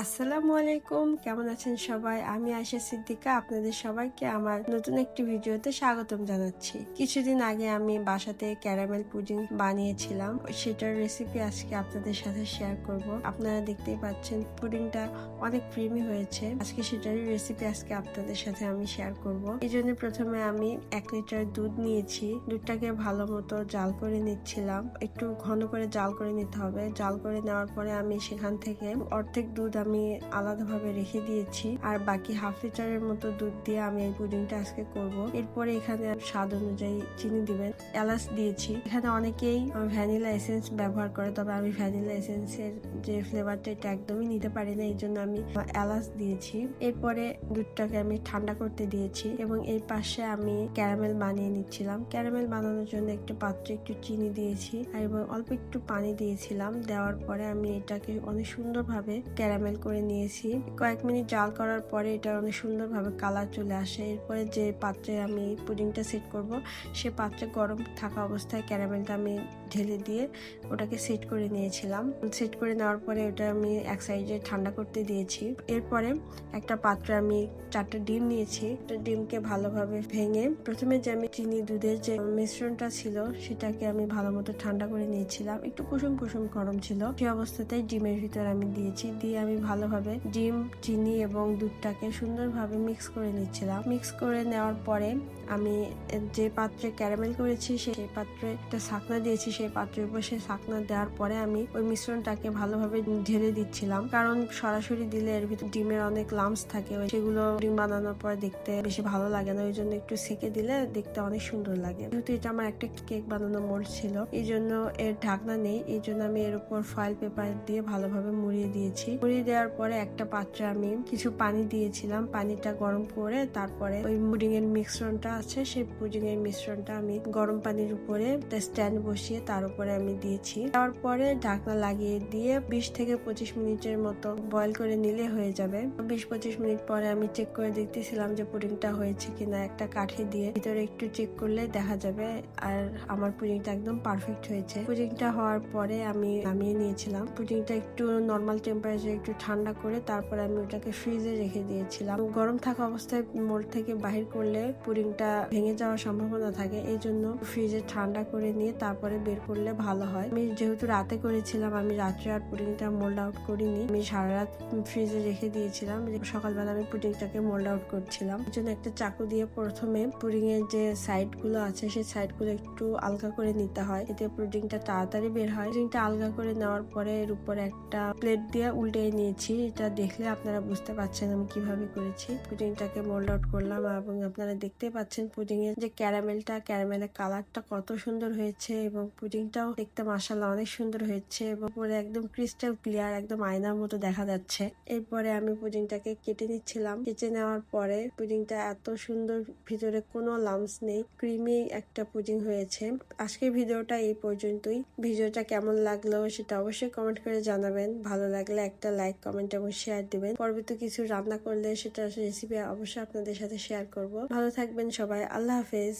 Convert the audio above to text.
আসসালামু আলাইকুম, কেমন আছেন সবাই? আমি আয়শা সিদ্দিকা, আপনাদের সবাইকে আমার নতুন একটি ভিডিওতে স্বাগতম জানাচ্ছি। কিছুদিন আগে আমি বাসাতে ক্যারামেল পুডিং বানিয়েছিলাম, সেটার রেসিপি আজকে আপনাদের সাথে শেয়ার করব। আপনারা দেখতেই পাচ্ছেন পুডিংটা অনেক ক্রিমি হয়েছে। আজকে সেটার রেসিপি আজকে আপনাদের সাথে আমি শেয়ার করব। এই জন্য প্রথমে আমি এক লিটার দুধ নিয়েছি। দুধটাকে ভালো মতো জাল করে নিচ্ছিলাম। একটু ঘন করে জাল করে নিতে হবে। জাল করে নেওয়ার পরে আমি সেখান থেকে অর্ধেক দুধ আমি আলাদাভাবে রেখে দিয়েছি। আর বাকি হাফ লিটারের মতো দুধ দিয়ে আমি এই পুডিংটা আজকে করব। এরপরে এখানে স্বাদ অনুযায়ী চিনি দিবেন। এলাচ দিয়েছি। এখানে অনেকেই ভ্যানিলা এসেন্স ব্যবহার করে, তবে আমি ভ্যানিলা এসেন্সের যে ফ্লেভারটা, এটা একদমই নিতে পারি না এই জন্য আমি এলাচ দিয়েছি। এরপরে দুধটাকে আমি ঠান্ডা করতে দিয়েছি এবং এই পাশে আমি ক্যারামেল বানিয়ে নিচ্ছিলাম। ক্যারামেল বানানোর জন্য একটু পাত্রে একটু চিনি দিয়েছি এবং অল্প একটু পানি দিয়েছিলাম। দেওয়ার পরে আমি এটাকে অনেক সুন্দরভাবে ক্যারামেল করে নিয়েছি। কয়েক মিনিট জাল করার পরে এটা অনেক সুন্দরভাবে কালার চলে আসে। এরপরে যে পাত্রে আমি পুডিংটা সেট করব, সে পাত্রে গরম থাকা অবস্থায় ক্যারামেলটা আমি ঢেলে দিয়ে ওটাকে সেট করে নিয়েছিলাম। সেট করে নেওয়ার পরে ওটা আমি এক সাইডে ঠান্ডা করতে দিয়েছি। এরপরে একটা পাত্রে আমি চারটা ডিম নিয়েছি। ডিমকে ভালোভাবে ভেঙে প্রথমে যে আমি চিনি দুধের যে মিশ্রণটা ছিল, সেটাকে আমি ভালো মতো ঠান্ডা করে নিয়েছিলাম। একটু কুসুম কুসুম গরম ছিল। সেই অবস্থাতেই ডিমের ভিতর আমি দিয়েছি। দিয়ে আমি ভালোভাবে ডিম, চিনি এবং দুধটাকে সুন্দরভাবে মিক্স করে নিচ্ছিলাম। মিক্স করে নেওয়ার পরে আমি যে পাত্রে ক্যারামেল করেছি, সেই পাত্রে একটা শাকনা দিয়েছি। সেই পাত্রের উপর সেই শাকনা দেওয়ার পরে আমি ওই মিশ্রণটাকে ভালোভাবে ঢেলে দিচ্ছিলাম। কারণ সরাসরি দিলে এর ভিতর ডিমের অনেক লামস থাকে। সেগুলো ডিম বানানোর পর দেখতে বেশি ভালো লাগে না। ওই জন্য একটু সেকে দিলে দেখতে অনেক সুন্দর লাগে। যেহেতু এটা আমার একটা কেক বানানো মোল্ড ছিল, এই জন্য এর ঢাকনা নেই। এই জন্য আমি এর উপর ফয়েল পেপার দিয়ে ভালোভাবে মুড়িয়ে দিয়েছি। মুড়িয়ে দেওয়ার পরে একটা পাত্রে আমি কিছু পানি দিয়েছিলাম। পানিটা গরম করে তারপরে ওই মুডিং এর মিশ্রণটা আছে, সেই পুডিং এর মিশ্রণটা আমি গরম পানির উপরে স্ট্যান্ড বসিয়ে তার উপরে আমি দিয়েছি। দেওয়ার পরে ঢাকনা লাগিয়ে দিয়ে বিশ থেকে পঁচিশ মিনিটের মতো বয়ল করে নিলে হয়ে যাবে। বিশ পঁচিশ মিনিট পরে আমি চেক করে দেখতেছিলাম যে পুডিংটা হয়েছে কিনা একটা কাঠি দিয়ে ভিতরে একটু চেক করলে দেখা যাবে আর আমার পুডিংটা একদম পারফেক্ট হয়েছে। পুডিংটা হওয়ার পরে আমি নামিয়ে নিয়েছিলাম। পুডিংটা একটু নর্মাল টেম্পারেচার একটু ঠান্ডা করে তারপর আমি ওটাকে ফ্রিজে রেখে দিয়েছিলাম। গরম থাকা অবস্থায় মোল্ড থেকে বাহির করলে পুডিংটা ভেঙে যাওয়ার সম্ভাবনা থাকে, এই জন্য ফ্রিজে ঠান্ডা করে নিয়ে তারপরে বের করলে ভালো হয়। আমি যেহেতু রাতে করেছিলাম, আমি রাত্রে আর পুডিংটা মোল্ড আউট করিনি। আমি সারা রাত ফ্রিজে রেখে দিয়েছিলাম সকালবেলা আমি পুডিংটাকে মোল্ড আউট করছিলাম। এই জন্য একটা চাকু দিয়ে প্রথমে পুডিং এর যে সাইডগুলো আছে, সেই সাইডগুলো একটু আলগা করে নিতে হয়, এতে পুডিংটা তাড়াতাড়ি বের হয়। পুডিংটা আলগা করে নেওয়ার পরে এর উপরে একটা প্লেট দিয়ে উল্টে নিয়েছি, এটা দেখলে আপনারা বুঝতে পারছেন আমি কীভাবে করেছি। পুডিংটাকে মোল্ড আউট করলাম এবং আপনারা দেখতে পাচ্ছেন এর যে ক্যারামেলটা, ক্যারামেলের কালারটা কত সুন্দর হয়েছে এবং পুডিংটাও দেখতে মাসাল্লাহ অনেক সুন্দর হয়েছে এবং পরে একদম ক্রিস্টাল ক্লিয়ার একদম আয়নার মতো দেখা যাচ্ছে। এরপরে আমি পুডিংটাকে কেটে নিচ্ছিলাম। কেটে নেওয়ার পরে পুডিংটা এত সুন্দর, ভিতরে কোনো লামস নেই ক্রিমি একটা পুডিং হয়েছে। আজকের ভিডিওটা এই পর্যন্তই। ভিডিওটা কেমন লাগল সেটা অবশ্যই কমেন্ট করে জানাবেন। ভালো লাগলে একটা লাইক কমেন্ট এবং শেয়ার দিবেন। পরবর্তী কিছু রান্না করলে সেটা রেসিপি অবশ্যই আপনাদের সাথে শেয়ার করব। ভালো থাকবেন সবাই। আল্লাহ হাফেজ।